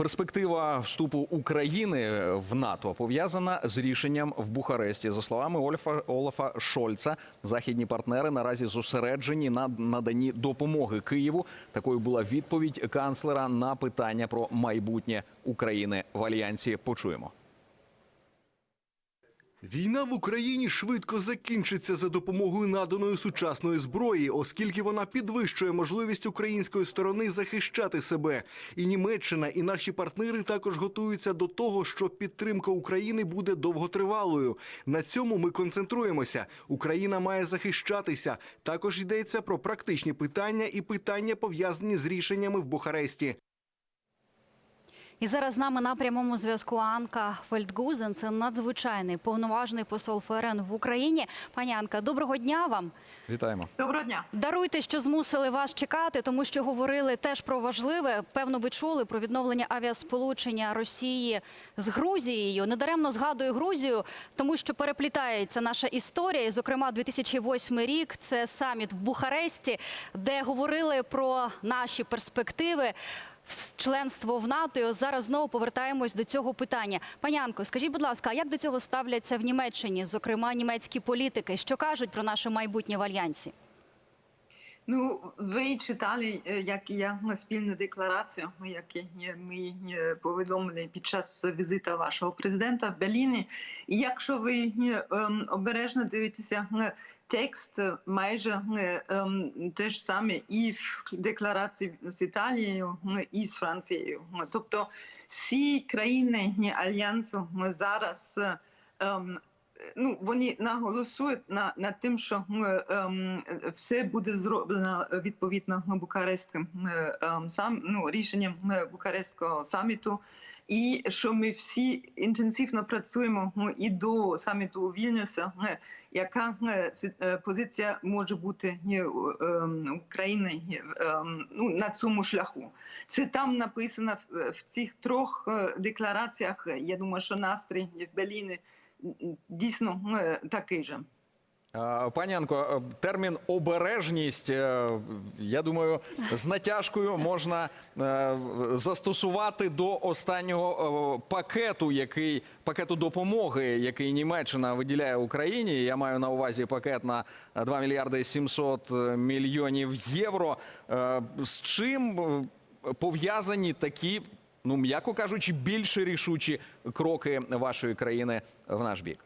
Перспектива вступу України в НАТО пов'язана з рішенням в Бухаресті. За словами Ольфа Олафа Шольца, західні партнери наразі зосереджені на наданні допомоги Києву. Такою була відповідь канцлера на питання про майбутнє України в альянсі. Почуємо. Війна в Україні швидко закінчиться за допомогою наданої сучасної зброї, оскільки вона підвищує можливість української сторони захищати себе. І Німеччина, і наші партнери також готуються до того, що підтримка України буде довготривалою. На цьому ми концентруємося. Україна має захищатися. Також йдеться про практичні питання і питання пов'язані з рішеннями в Бухаресті. І зараз з нами на прямому зв'язку Анка Фельдгузен. Це надзвичайний повноважний посол ФРН в Україні. Пані Анка, доброго дня вам. Вітаємо. Доброго дня. Даруйте, що змусили вас чекати, тому що говорили теж про важливе. Певно, ви чули про відновлення авіасполучення Росії з Грузією. Недаремно згадую Грузію, тому що переплітається наша історія. І, зокрема, 2008 рік це саміт в Бухаресті, де говорили про наші перспективи. Членство в НАТО зараз знову повертаємось до цього питання. Панянко, скажіть, будь ласка, а як до цього ставляться в Німеччині, зокрема німецькі політики? Що кажуть про наше майбутнє в альянсі? Ну, ви читали, е, як і я, спільну декларацію, яку ми повідомили під час візиту вашого президента в Берліні. І якщо ви е, ем, обережно дивитеся, е, текст майже ем, те ж саме і в декларації з Італією, і з Францією. Тобто всі країни альянсу зараз. Ну, вони наголосують на, на тим, що е, ем, все буде зроблено відповідно Бухарестським е, ем, сам ну, рішенням е, Бухарестського саміту, і що ми всі інтенсивно працюємо і до саміту у Вільнюса, яка позиція може бути ем, України ем, ну, на цьому шляху. Це там написано в, цих трьох деклараціях. Я думаю, що настрій в Берліні дійсно е, такий же. Пані Анко, е, термін обережність, е, я думаю, з натяжкою можна застосувати до останнього пакету, який пакету допомоги, який Німеччина виділяє Україні. Я маю на увазі пакет на 2 мільярди 700 мільйонів євро. З чим пов'язані такі, ну м'яко кажучи, більш рішучі кроки вашої країни в наш бік?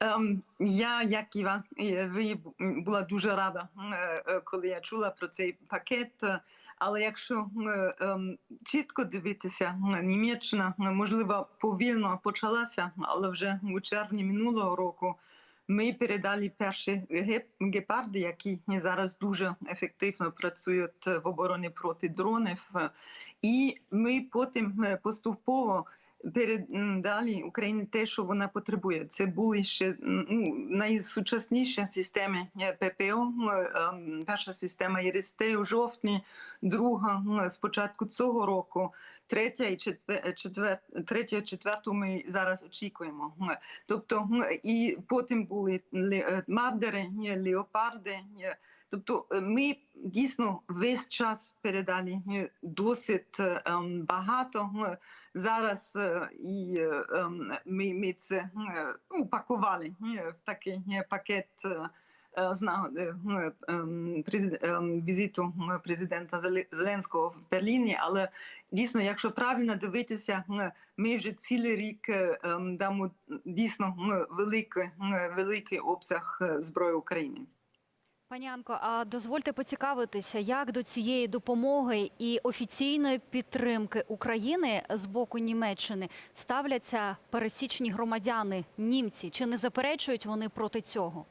Ем, я, як і ви, була дуже рада, е, е, коли я чула про цей пакет. Але якщо е, ем, чітко дивитися, Німеччина, можливо, повільно почалася, але вже у червні минулого року ми передали перші геп- гепарди, які зараз дуже ефективно працюють в обороні проти дронів. І ми потім е, поступово передали Україні те, що вона потребує. Це були ще ну, найсучасніші системи е, ППО. Е, Перша система ЄРСТ у жовтні, друга з початку цього року, третя і четвер, четвер, третя, четверту ми зараз очікуємо. Тобто і потім були е, е, леопарди. Тобто е, ми дійсно весь час передали е, досить е, ем, багато. Зараз і ем, ми, ми це упакували в такий пакет. візиту президента Зеленського в Берліні, але дійсно, якщо правильно дивитися, ми вже цілий рік ем, дамо дійсно великий, великий обсяг зброї Україні. Пані а дозвольте поцікавитися, як до цієї допомоги і офіційної підтримки України з боку Німеччини ставляться пересічні громадяни, німці. Чи не заперечують вони проти цього?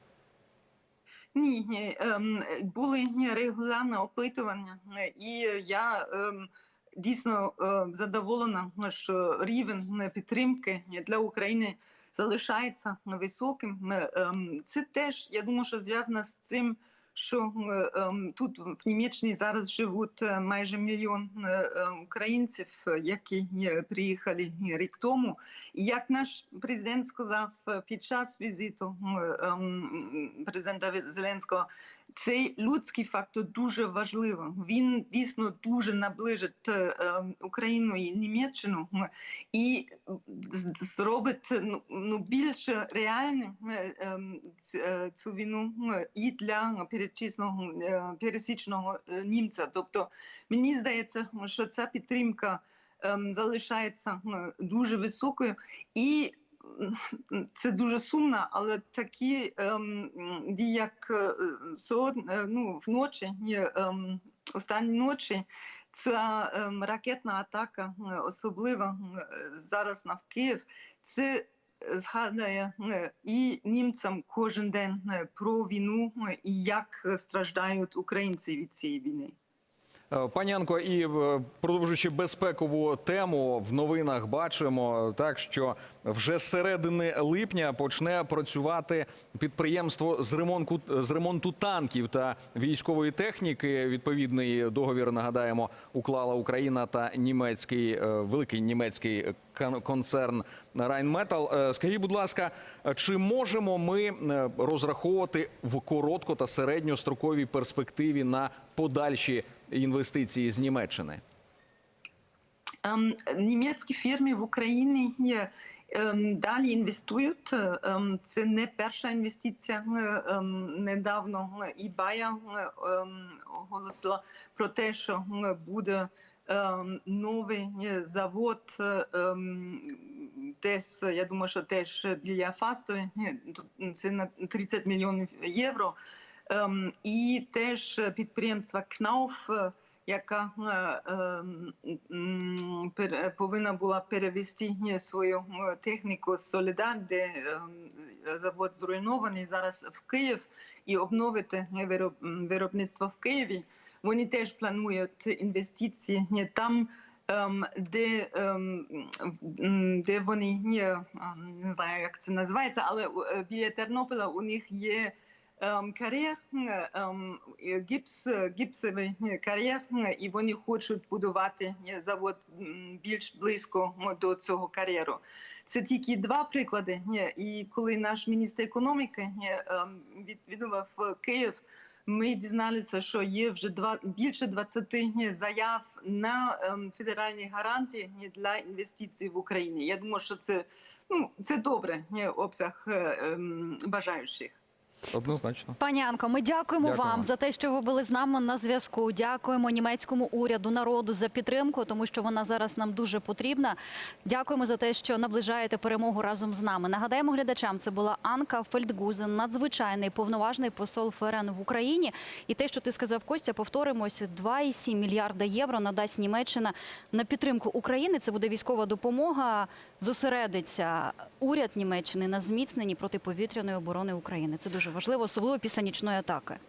Ні, ем, були регулярні опитування, і я ем, дійсно е, задоволена, що рівень підтримки для України залишається високим. Ем, Це теж я думаю, що зв'язано з цим, що е, ем, тут в Німеччині зараз живуть е, майже мільйон е, е, українців, які приїхали рік тому. І як наш президент сказав під час візиту ем, президента Зеленського, цей людський фактор дуже важливий. Він дійсно дуже наближить ем, Україну і Німеччину і зробить ну, ну, більш реальним ем, цю війну і для перечисного е, пересічного е, німця. Тобто мені здається, що ця підтримка ем, залишається дуже високою і. Це дуже сумно, але такі ем, як е, сьогодні, е, ну, вночі, ем, останні ночі, ця ем, ракетна атака, е, особливо е, зараз на Київ, це згадує е, і німцям кожен день е, про війну е, і як страждають українці від цієї війни. Е, Пані Анко, і е, продовжуючи безпекову тему, в новинах бачимо так, що вже з середини липня почне працювати підприємство з ремонту з ремонту танків та військової техніки. Відповідний договір нагадаємо уклала Україна та німецький е, великий німецький кон- концерн Rheinmetall. Скажіть, будь ласка, чи можемо ми розраховувати в коротко та середньостроковій перспективі на подальші інвестиції з Німеччини? Ем, Німецькі фірми в Україні є, ем, далі інвестують. Ем, Це не перша інвестиція. Е, Недавно і Бая е, оголосила про те, що е, буде новий завод десь, я думаю, що теж біля Фастові. Е, Це на 30 мільйонів євро. Ем, І теж підприємство КНАУФ, е, яка е, повинна була перевести е, свою техніку з Солідар, де ем, завод зруйнований зараз в Київ, і обновити виробництво в Києві. Вони теж планують інвестиції там. ем, Де, де вони не знаю, як це називається, але біля Тернополя у них є ем, кар'єр, е, ем, гіпс, е, гіпсовий е, кар'єр, е, і вони хочуть будувати е, завод більш близько до цього кар'єру. Це тільки два приклади. е, І коли наш міністр економіки е, ем, відвідував Київ, ми дізналися, що є вже два більше 20 заяв на федеральні гарантії для інвестицій в Україні. Я думаю, що це ну це добре обсяг бажаючих. Однозначно. Пані Анко, ми дякуємо Дякую вам вам. за те, що ви були з нами на зв'язку. Дякуємо німецькому уряду, народу за підтримку, тому що вона зараз нам дуже потрібна. Дякуємо за те, що наближаєте перемогу разом з нами. Нагадаємо глядачам, це була Анка Фельдгузен, надзвичайний повноважний посол ФРН в Україні. І те, що ти сказав, Костя, повторимось, 2,7 мільярда євро надасть Німеччина на підтримку України. Це буде військова допомога. Зосередиться уряд Німеччини на зміцненні протиповітряної оборони України. Це дуже важливо, особливо після нічної атаки.